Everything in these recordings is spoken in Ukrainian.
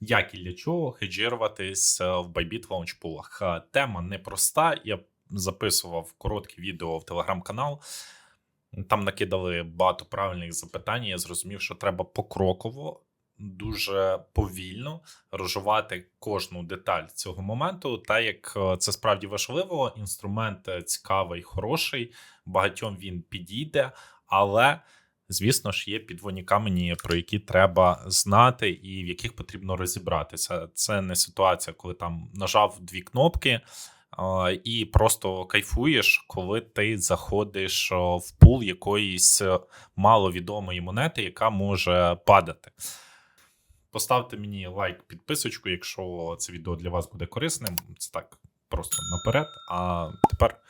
як і для чого хеджируватись е, в Bybit лаунчпулах. Е, Тема непроста. Я записував коротке відео в телеграм-канал. Там накидали багато правильних запитань. Я зрозумів, що треба покроково, дуже повільно розжувати кожну деталь цього моменту. Та як е, це справді важливо, інструмент цікавий, хороший, багатьом він підійде, але. Звісно ж, є підводні камені, про які треба знати, і в яких потрібно розібратися. Це не ситуація, коли там нажав дві кнопки і просто кайфуєш, коли ти заходиш в пул якоїсь е, маловідомої монети, яка може падати. Поставте мені лайк, підписочку, якщо це відео для вас буде корисним. Це так просто наперед. А тепер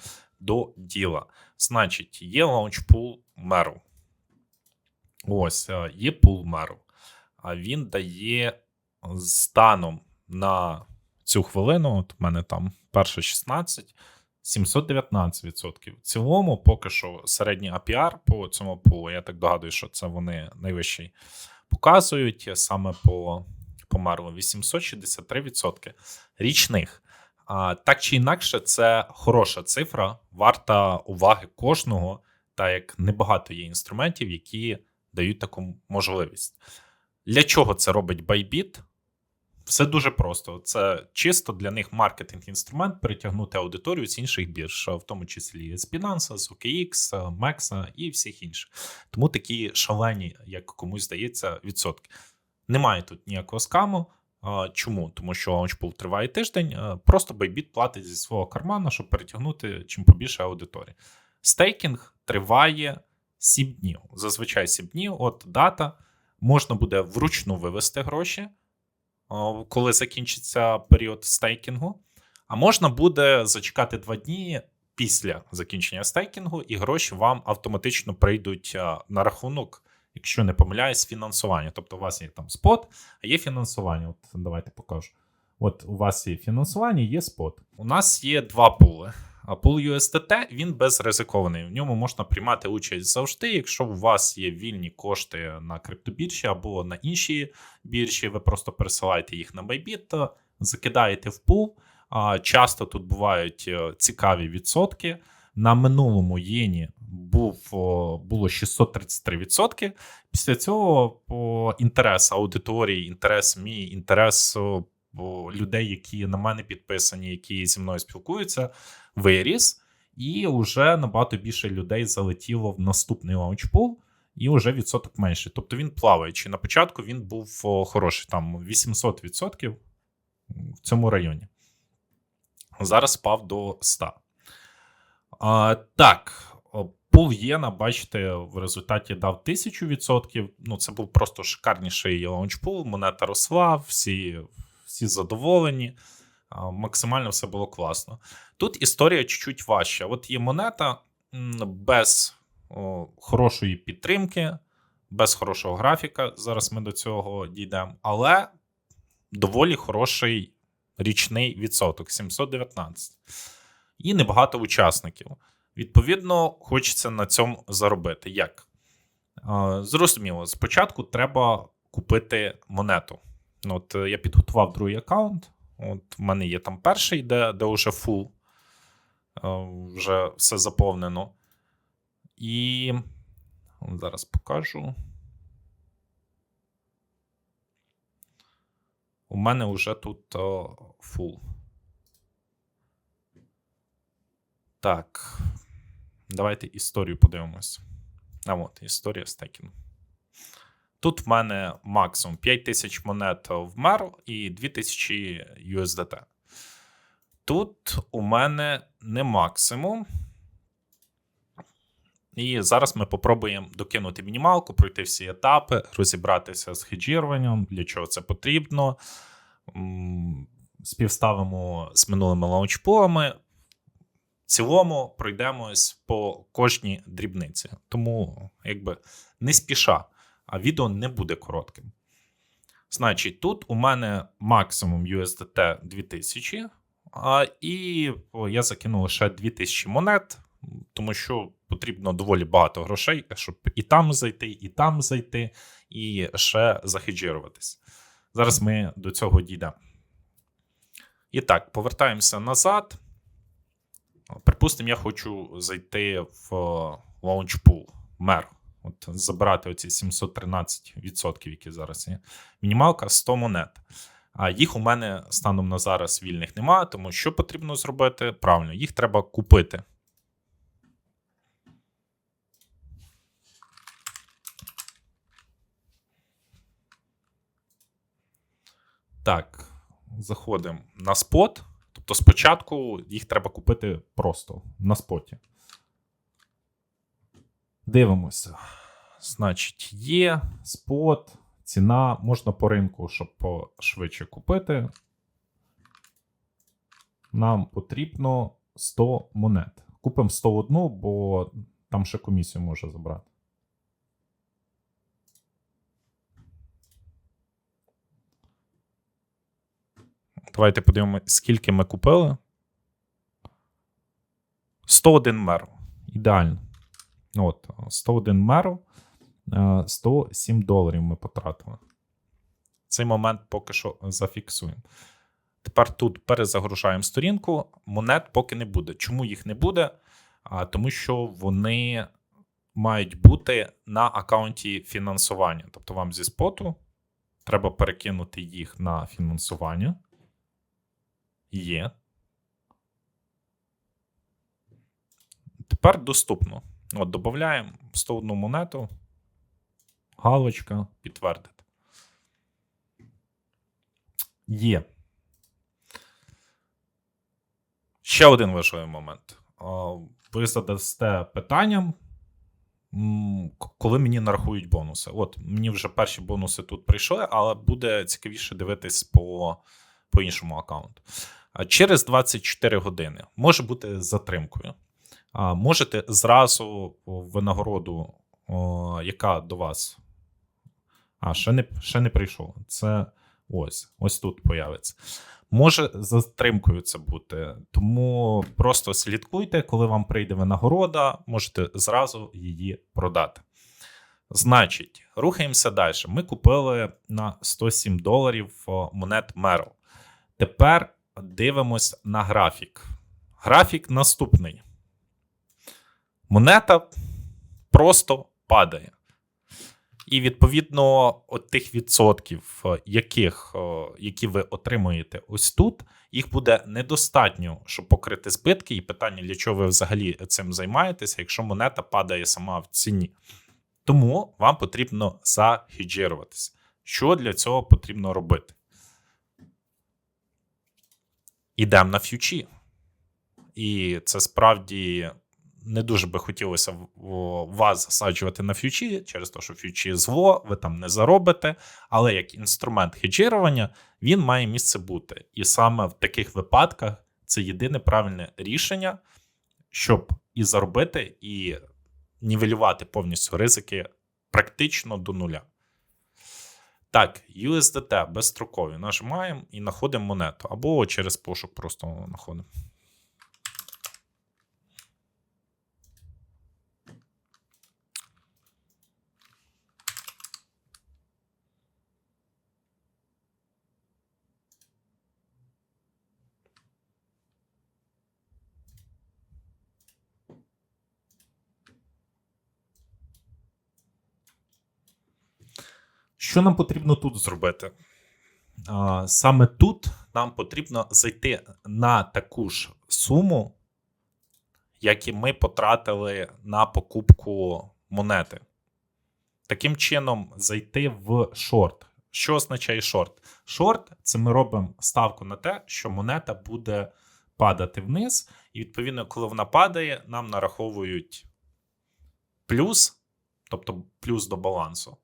до діла. Значить, є лаунчпул меру. Ось е, є пул меру. А він дає станом на цю хвилину. От у мене там перше 16, 719%. В цілому, поки що середній APR по цьому пулу. Я так догадую, що це вони найвищий показують саме по, по меру 863% річних. А, Так чи інакше, це хороша цифра, варта уваги кожного, так як небагато є інструментів, які дають таку можливість. Для чого це робить Bybit? Все дуже просто. Це чисто для них маркетинг-інструмент притягнути аудиторію з інших бірж, в тому числі з Binance, з OKX, MEX і всіх інших. Тому такі шалені, як комусь здається, відсотки. Немає тут ніякого скаму. Чому? Тому що лаунчпул триває тиждень, просто Bybit платить зі свого кармана, щоб перетягнути чим побільше аудиторії. Стейкінг триває 7 днів. Зазвичай 7 днів, от дата. Можна буде вручну вивести гроші, коли закінчиться період стейкінгу. А можна буде зачекати 2 дні після закінчення стейкінгу, і гроші вам автоматично прийдуть на рахунок, якщо не помиляюсь, фінансування. Тобто, у вас є там спот, а є фінансування. От Давайте покажу. От у вас є фінансування, є спот. У нас є два пули. А пул USDT він безризикований. В ньому можна приймати участь завжди. Якщо у вас є вільні кошти на криптобіржі або на іншій біржі, ви просто пересилаєте їх на Bybit, закидаєте в пул. Часто тут бувають е, цікаві відсотки. На минулому єні був, було 633%. Після цього по інтерес аудиторії, інтерес мій, інтерес людей, які на мене підписані, які зі мною спілкуються, виріс, і вже набагато більше людей залетіло в наступний лаунчпул, і вже відсоток менше. Тобто він плаваючий. На початку він був хороший, там 800% в цьому районі. Зараз спав до 100. А, Так. Пул Єна, бачите, в результаті дав 1000%. Ну, це був просто шикарніший лаунчпул. Монета росла, всі всі задоволені, максимально все було класно. Тут історія чуть-чуть важча. От є монета без хорошої підтримки, без хорошого графіка. Зараз ми до цього дійдемо, але доволі хороший річний відсоток 719. І небагато учасників. Відповідно, хочеться на цьому заробити. Як? Зрозуміло, спочатку треба купити монету. Ну, от е, Я підготував другий аккаунт. От В мене є там перший, де де вже фул, е, вже все заповнено. І зараз покажу. У мене вже тут фул. Так. Давайте історію подивимось. А от, історія стекінгу. Тут в мене максимум 5000 монет в MER і 2000 USDT. Тут у мене не максимум. І зараз ми попробуємо докинути мінімалку, пройти всі етапи, розібратися з хеджіруванням, для чого це потрібно. Співставимо з минулими лаунчпулами. В цілому пройдемось по кожній дрібниці. Тому, якби не спіша а відео не буде коротким. Значить, тут у мене максимум USDT 2000, а, і я закинув лише 2000 монет, тому що потрібно доволі багато грошей, щоб і там зайти, і там зайти, і ще захеджіруватись. Зараз ми до цього дійдемо. І так, повертаємося назад. Припустимо, я хочу зайти в Launchpool, мер. От забирати оці 713%, які зараз є. Мінімалка 100 монет. А їх у мене станом на зараз вільних немає, тому що потрібно зробити? Правильно, їх треба купити. Так, заходимо на спот. Тобто спочатку їх треба купити просто на споті. Дивимося. Значить, є спот, ціна, можна по ринку, щоб пошвидше купити. Нам потрібно 100 монет. Купимо 101, бо там ще комісію може забрати. Давайте подивимося, скільки ми купили. 101 меру. Ідеально. От, 101 меру. 107 доларів ми потратили. Цей момент поки що зафіксуємо. Тепер тут перезагружаємо сторінку. Монет поки не буде. Чому їх не буде? А, Тому що вони мають бути на аккаунті фінансування. Тобто вам зі споту треба перекинути їх на фінансування. Є. Тепер доступно. От, додаємо 101 монету. Галочка, підтвердити. Є. Ще один важливий момент. Ви задасте питання, коли мені нарахують бонуси. От, мені вже перші бонуси тут прийшли, але буде цікавіше дивитись по, по іншому аккаунту. Через 24 години може бути затримкою. Можете зразу винагороду, яка до вас. А, ще не ще не прийшов. Це ось ось тут появиться. Може затримкою це бути. Тому просто слідкуйте, коли вам прийде винагорода, можете зразу її продати. Значить, рухаємося далі. Ми купили на 107 доларів монет Merrill. Тепер дивимось на графік. Графік наступний. Монета просто падає. І відповідно от тих відсотків, е, яких, е, які ви отримуєте ось тут, їх буде недостатньо, щоб покрити збитки. І питання, для чого ви взагалі цим займаєтеся, якщо монета падає сама в ціні. Тому вам потрібно захеджируватися. Що для цього потрібно робити? Ідемо на ф'ючі. І це справді не дуже би хотілося вас засаджувати на ф'ючі, через те, що ф'ючі зло, ви там не заробите. Але як інструмент хеджирування він має місце бути. І саме в таких випадках це єдине правильне рішення, щоб і заробити, і нівелювати повністю ризики практично до нуля. Так, USDT безстрокові нажимаємо і знаходимо монету. Або через пошук просто знаходимо. Що нам потрібно тут зробити? Саме тут нам потрібно зайти на таку ж суму, як і ми потратили на покупку монети. Таким чином, зайти в шорт. Що означає шорт? Шорт це ми робимо ставку на те, що монета буде падати вниз, і, відповідно, коли вона падає, нам нараховують плюс, тобто плюс до балансу.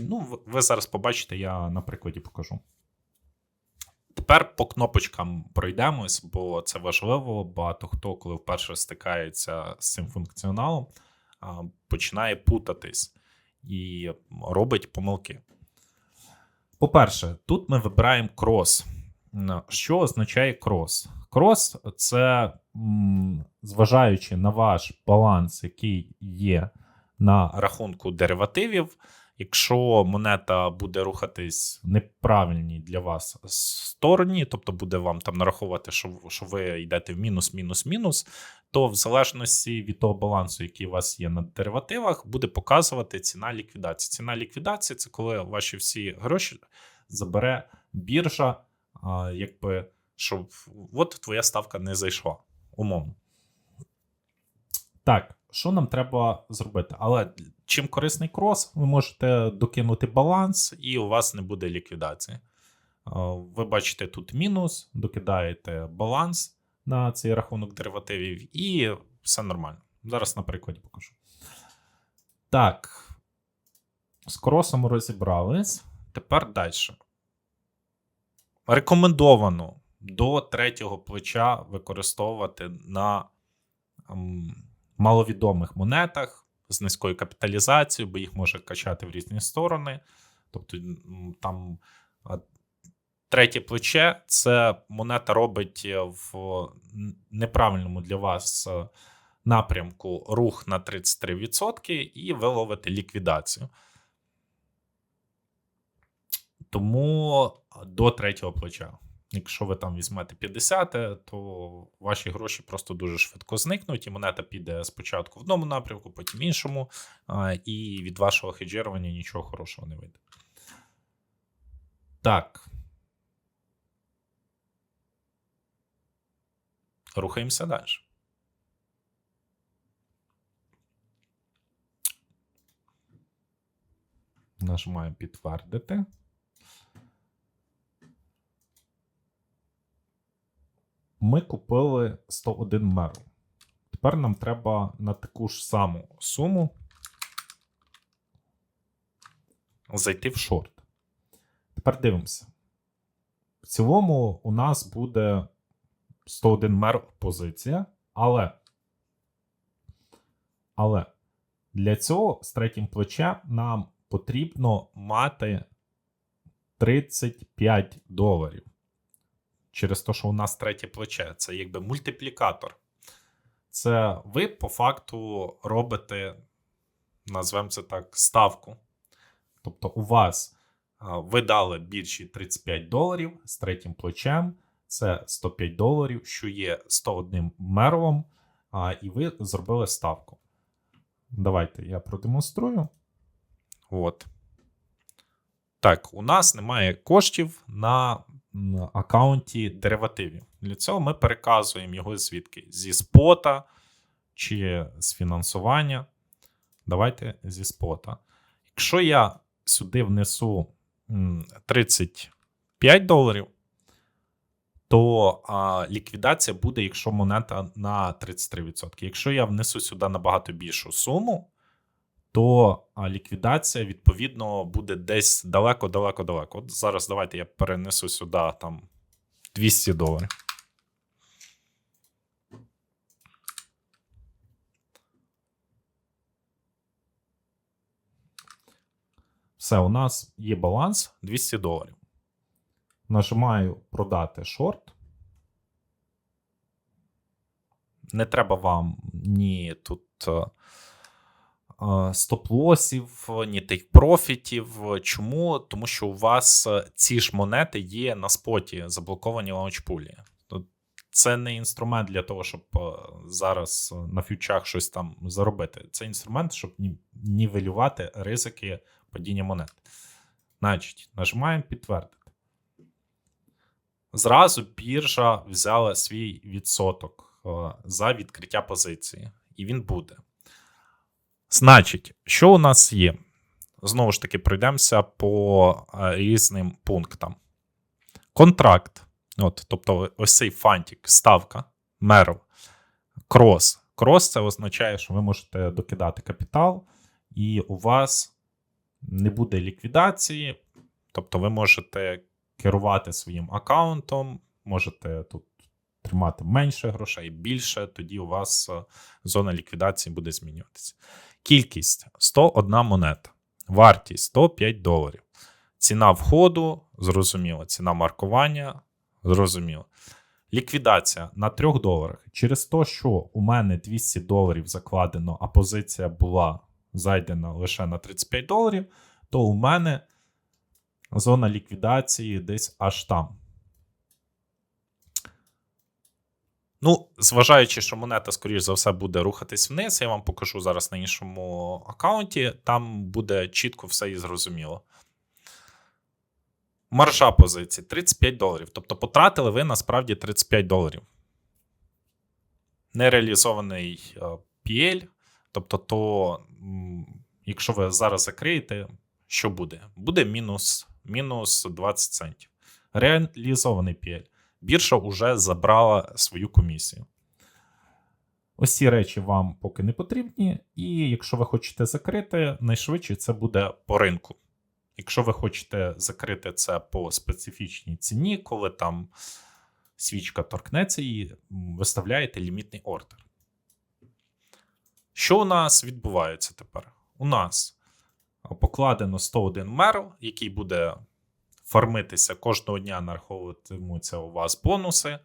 Ну, ви зараз побачите, я на прикладі покажу. Тепер по кнопочкам пройдемось, бо це важливо. Багато хто, коли вперше стикається з цим функціоналом, починає путатись і робить помилки. По-перше, тут ми вибираємо крос. Що означає крос? Крос це, зважаючи на ваш баланс, який є на рахунку деривативів, Якщо монета буде рухатись в неправильній для вас стороні, тобто буде вам там нараховувати, що, що ви йдете в мінус, мінус, мінус, то в залежності від того балансу, який у вас є на деривативах, буде показувати ціна ліквідації. Ціна ліквідації це коли ваші всі гроші забере біржа, а, якби щоб от твоя ставка не зайшла. Умовно. Так, що нам треба зробити? Але чим корисний крос, ви можете докинути баланс, і у вас не буде ліквідації. Ви бачите тут мінус, докидаєте баланс на цей рахунок деривативів, і все нормально. Зараз на прикладі покажу. Так. З кросом розібрались. Тепер далі. Рекомендовано до третього плеча використовувати на маловідомих монетах з низькою капіталізацією, бо їх може качати в різні сторони. Тобто там третє плече це монета робить в неправильному для вас е, напрямку рух на 33%, і ви ловите ліквідацію. Тому до третього плеча. Якщо ви там візьмете 50, то ваші гроші просто дуже швидко зникнуть, і монета піде спочатку в одному напрямку, потім іншому, і від вашого хеджерування нічого хорошого не вийде. Так. Рухаємося далі. Нажимаємо підтвердити. Ми купили 101 меру. Тепер нам треба на таку ж саму суму зайти в шорт. Тепер дивимося. В цілому у нас буде 101 мер позиція, але. Але для цього з третім плечем нам потрібно мати 35 доларів. Через те, що у нас третє плече, це якби мультиплікатор. Це ви по факту робите, назвемо це так, ставку. Тобто, у вас ви дали більші 35 доларів з третім плечем, це 105 доларів, що є 101 мерлом, а, і ви зробили ставку. Давайте я продемонструю. От. Так, у нас немає коштів на аккаунті деривативів. Для цього ми переказуємо його звідки? Зі спота чи з фінансування. Давайте зі спота. Якщо я сюди внесу 35 доларів, то а, ліквідація буде, якщо монета на 33%. Якщо я внесу сюди набагато більшу суму, то ліквідація, відповідно, буде десь далеко-далеко-далеко. От зараз давайте я перенесу сюди там 200 доларів. Все, у нас є баланс 200 доларів. Нажимаю продати шорт. Не треба вам ні тут е, стоп-лосів, ні тих профітів. Чому? Тому що у вас е, ці ж монети є на споті, заблоковані лаунчпулі. Це не інструмент для того, щоб е, зараз е, на фьючах щось там заробити. Це інструмент, щоб нівелювати ризики падіння монет. Значить, нажимаємо підтвердити. Зразу біржа взяла свій відсоток е, за відкриття позиції, і він буде. Значить, що у нас є? Знову ж таки, пройдемося по е, різним пунктам. Контракт. От, тобто, ось цей фантик, ставка, меров, крос. Крос це означає, що ви можете докидати капітал, і у вас не буде ліквідації. Тобто, ви можете керувати своїм аккаунтом, можете тут тримати менше грошей, більше, тоді у вас е, зона ліквідації буде змінюватися. Кількість 101 монета, вартість 105 доларів. Ціна входу, зрозуміло, ціна маркування, зрозуміло. Ліквідація на 3 доларах. Через те, що у мене 200 доларів закладено, а позиція була зайдена лише на 35 доларів, то у мене зона ліквідації десь аж там. Ну, зважаючи, що монета, скоріш за все, буде рухатись вниз, я вам покажу зараз на іншому аккаунті. Там буде чітко все і зрозуміло. Маржа позиції 35 доларів. Тобто потратили ви насправді 35 доларів. Нереалізований е, PL. Тобто, то, якщо ви зараз закриєте, що буде? Буде мінус, мінус 20 центів. Реалізований PL. Біржа вже забрала свою комісію. Ось ці речі вам поки не потрібні, і якщо ви хочете закрити, найшвидше це буде по ринку. Якщо ви хочете закрити це по специфічній ціні, коли там свічка торкнеться м, виставляєте лімітний ордер. Що у нас відбувається тепер? У нас покладено 101 мерл, який буде фармитися кожного дня, нараховуватимуться у вас бонуси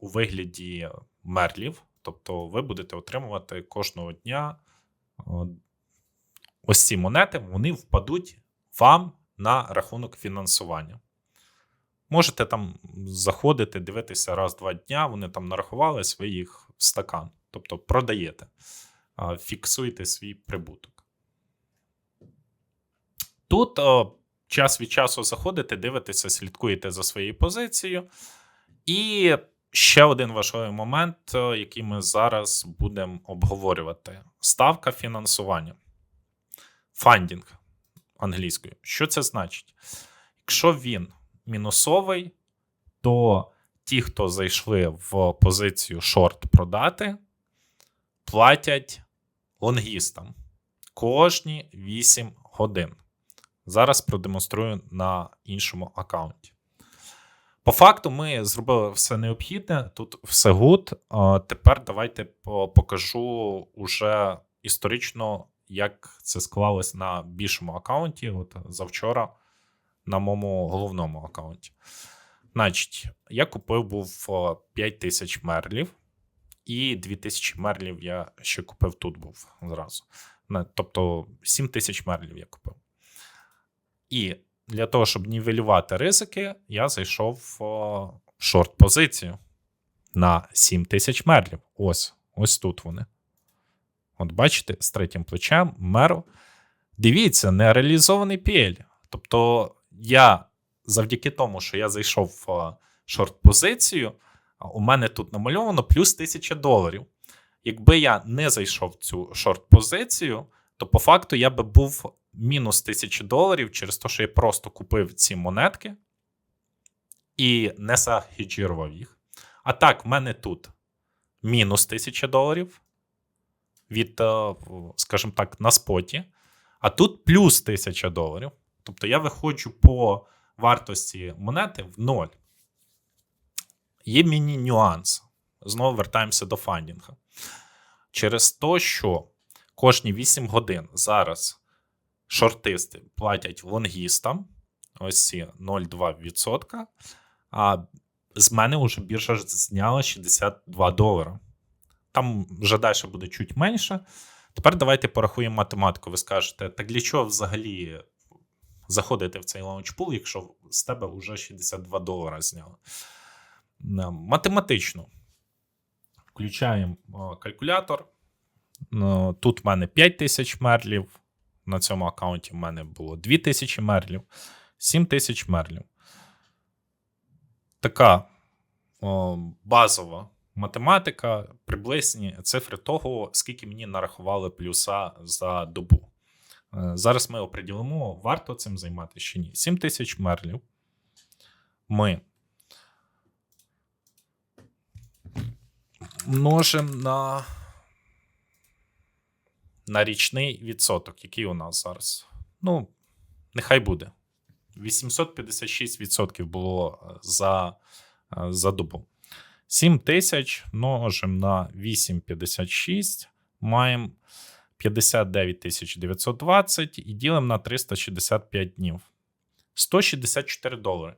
у вигляді мерлів. Тобто ви будете отримувати кожного дня ось ці монети, вони впадуть вам на рахунок фінансування. Можете там заходити, дивитися раз-два дня, вони там нарахувались, ви їх в стакан. Тобто продаєте, фіксуєте свій прибуток. Тут час від часу заходите, дивитеся, слідкуєте за своєю позицією. І ще один важливий момент, е, який ми зараз будемо обговорювати: ставка фінансування. Фандінг англійською. Що це значить? Якщо він мінусовий, то ті, хто зайшли в позицію шорт продати, платять лонгістам кожні 8 годин. Зараз продемонструю на іншому аккаунті. По факту, ми зробили все необхідне, тут все гуд. Тепер давайте покажу уже історично, як це склалось на більшому аккаунті. От завчора на моєму головному аккаунті. Значить, я купив був 5 тисяч мерлів, і 2 тисячі мерлів я ще купив тут був зразу. Тобто 7 тисяч мерлів я купив. І для того, щоб нівелювати ризики, я зайшов в шорт позицію на 7 тисяч мерлів. Ось, ось тут вони. От бачите, з третім плечем мерл. Дивіться, нереалізований PL. Тобто, я завдяки тому, що я зайшов в шорт позицію, у мене тут намальовано плюс 1000 доларів. Якби я не зайшов в цю шорт позицію, то по факту я би був мінус 1000 доларів через те, що я просто купив ці монетки і не захеджірував їх. А так, в мене тут мінус 1000 доларів від, е, скажімо так, на споті, а тут плюс 1000 доларів. Тобто я виходжу по вартості монети в ноль. Є міні-нюанс. Знову вертаємося до фандінга. Через те, що кожні 8 годин зараз шортисти платять лонгістам ось ці 0,2%. А з мене вже біржа зняла 62 долара. Там вже далі буде чуть менше. Тепер давайте порахуємо математику. Ви скажете, так для чого взагалі заходити в цей лаунчпул, якщо з тебе вже 62 долара зняли? Е, Математично. Включаємо е, калькулятор. Ну, Тут в мене 5 тисяч мерлів. На цьому аккаунті в мене було 2 тисячі мерлів, 7 тисяч мерлів. Така о, базова математика, приблизні цифри того, скільки мені нарахували плюса за добу. Е, Зараз ми оприділимо, варто цим займатися чи ні. 7 тисяч мерлів. Ми множимо на на річний відсоток, який у нас зараз. Ну, нехай буде. 856% було е, за, е, за добу. 7 тисяч множимо на 8,56, маємо 59 тисяч 920 і ділимо на 365 днів. 164 долари.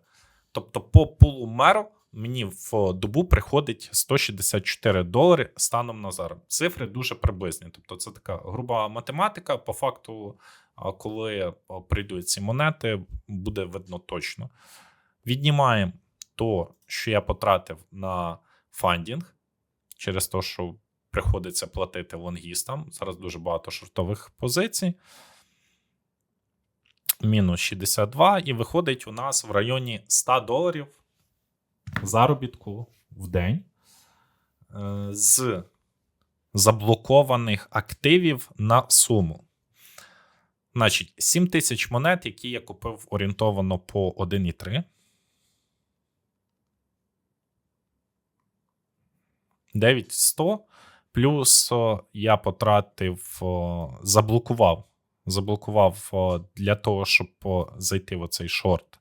Тобто, по пулу меру мені в добу приходить 164 долари станом на зараз. Цифри дуже приблизні. Тобто, це така груба математика. По факту коли прийдуть ці монети, буде видно точно. Віднімаємо то, що я потратив на фандінг, через те, що приходиться платити лонгістам. Зараз дуже багато шортових позицій. Мінус 62, і виходить у нас в районі 100 доларів заробітку в день е, з заблокованих активів на суму. Значить, 7 тисяч монет, які я купив орієнтовано по 1,3. 9100. Плюс я потратив, заблокував. Заблокував для того, щоб зайти в оцей шорт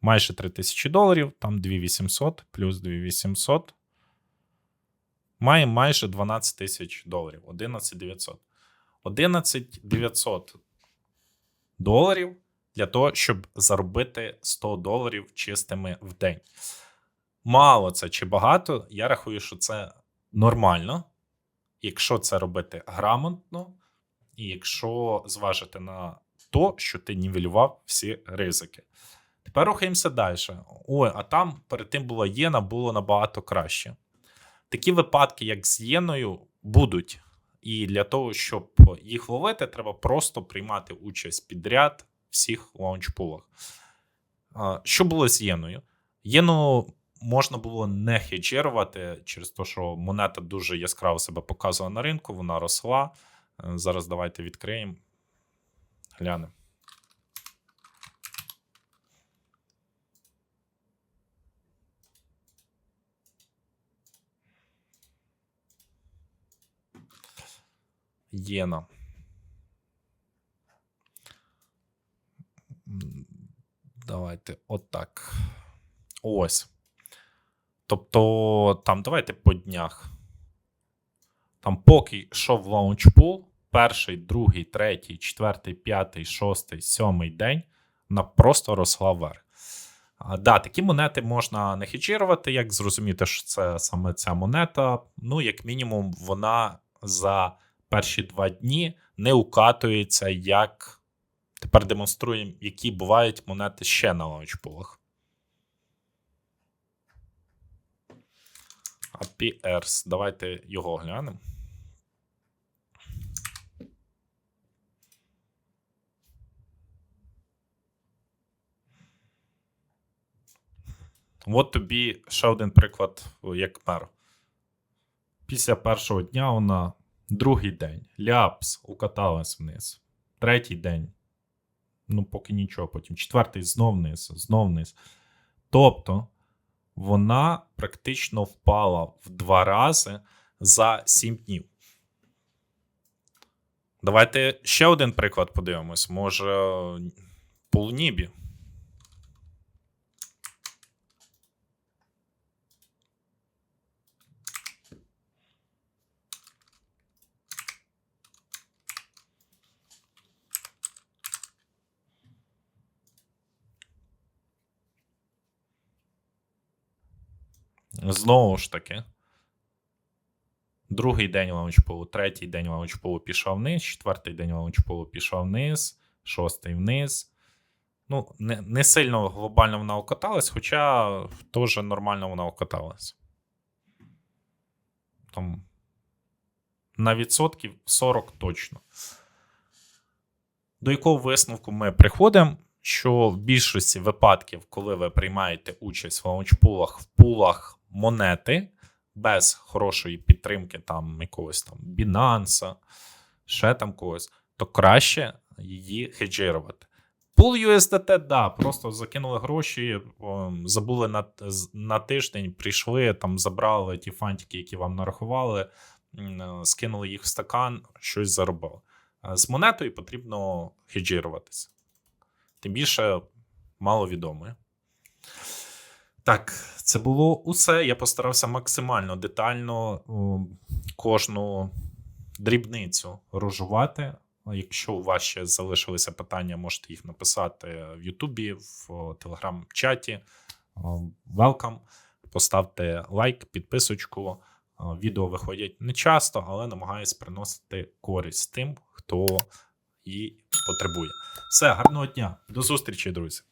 майже 3000 доларів, там 2800 плюс 2800. Має майже 12 тисяч доларів. 11900. 11900 доларів для того, щоб заробити 100 доларів чистими в день. Мало це чи багато, я рахую, що це нормально, якщо це робити грамотно, і якщо зважити на то, що ти нівелював всі ризики. Тепер рухаємося далі. Ой, а там перед тим була єна, було набагато краще. Такі випадки, як з єною, будуть. І для того, щоб їх ловити, треба просто приймати участь підряд всіх лаунчпулах. Що було з єною? Єну можна було не хеджерувати через те, що монета дуже яскраво себе показувала на ринку, вона росла. Е, Зараз давайте відкриємо. Глянемо. Єна. Давайте отак. Ось. Тобто, там давайте по днях. Там поки йшов лаунчпул, перший, другий, третій, четвертий, п'ятий, шостий, сьомий день вона просто росла вверх. Да, такі монети можна не хеджірувати, як зрозуміти, що це саме ця монета. Ну, як мінімум, вона за перші два дні не укатується, як тепер демонструємо, які бувають монети ще на лаунчпулах. APRs. Давайте його глянемо. От тобі ще один приклад, як мер. Після першого дня вона другий день. Ляпс укаталась вниз. Третій день. Ну, поки нічого. Потім четвертий знов вниз, знов вниз. Тобто вона практично впала в два рази за 7 днів. Давайте ще один приклад подивимось. Може, полунібі. Знову ж таки. Другий день лаунчпулу, третій день лаунчпулу пішов вниз, четвертий день лаунчпулу пішов вниз, шостий вниз. Ну, не, не сильно глобально вона окаталась, хоча теж нормально вона окаталась. Там на відсотків 40 точно. До якого висновку ми приходимо? Що в більшості випадків, коли ви приймаєте участь в лаунчпулах, в пулах монети без хорошої підтримки, там якогось там Binance, ще там когось, то краще її хеджирувати. Пул USDT, да, просто закинули гроші, забули на, на тиждень, прийшли, там забрали ті фантики, які вам нарахували, е, скинули їх в стакан, щось заробили. З монетою потрібно хеджируватися. Тим більше маловідомою. Так, це було усе. Я постарався максимально детально кожну дрібницю розжувати. Якщо у вас ще залишилися питання, можете їх написати в Ютубі, в телеграм-чаті. Welcome. Поставте лайк, підписочку. Відео виходять не часто, але намагаюсь приносити користь тим, хто і потребує. Все, гарного дня, до зустрічі, друзі.